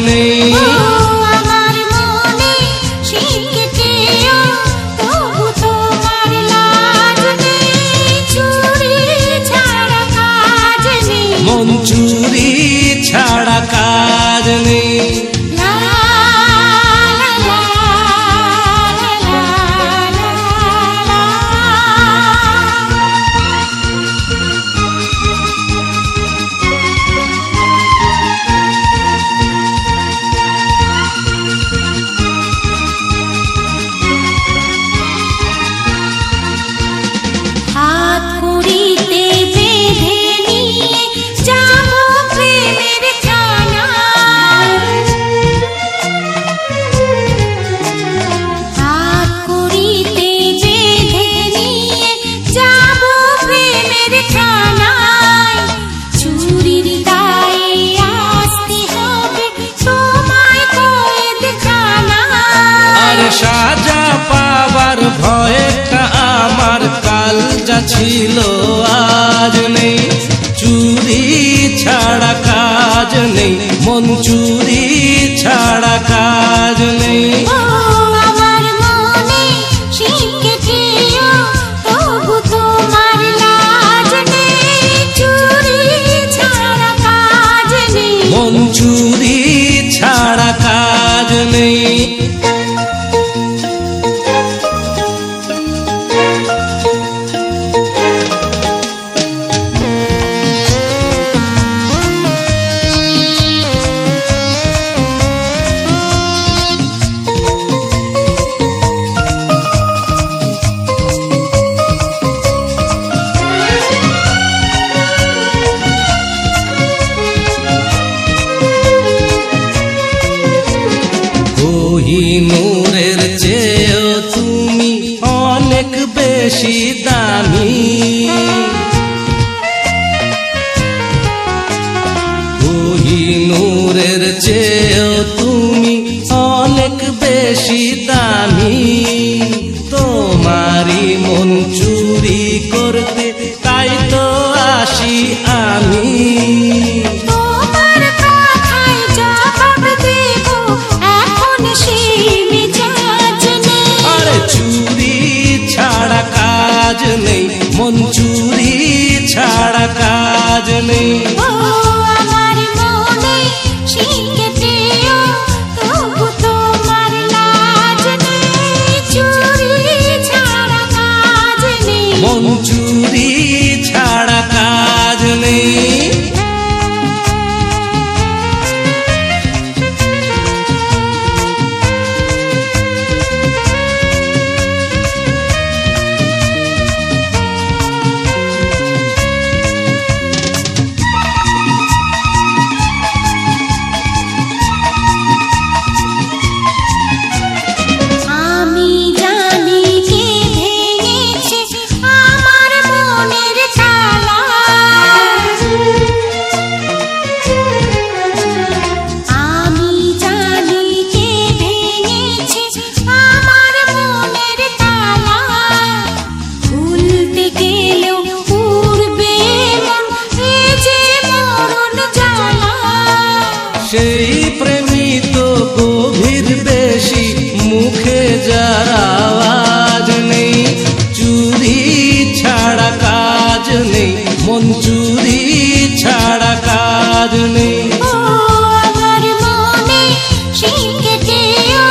নেই ছিল আজ নেই। চুরি ছাড়া কাজ নেই। মন চুরি ছাড়া কাজ নেই। নূরের চেয়েও তুমি অনেক বেশি দামি। নূরের চেয়েও তুমি অনেক বেশি দামি। তোমারি মন চুরি করতে তাই তো আসি আমি। নেই। মন you.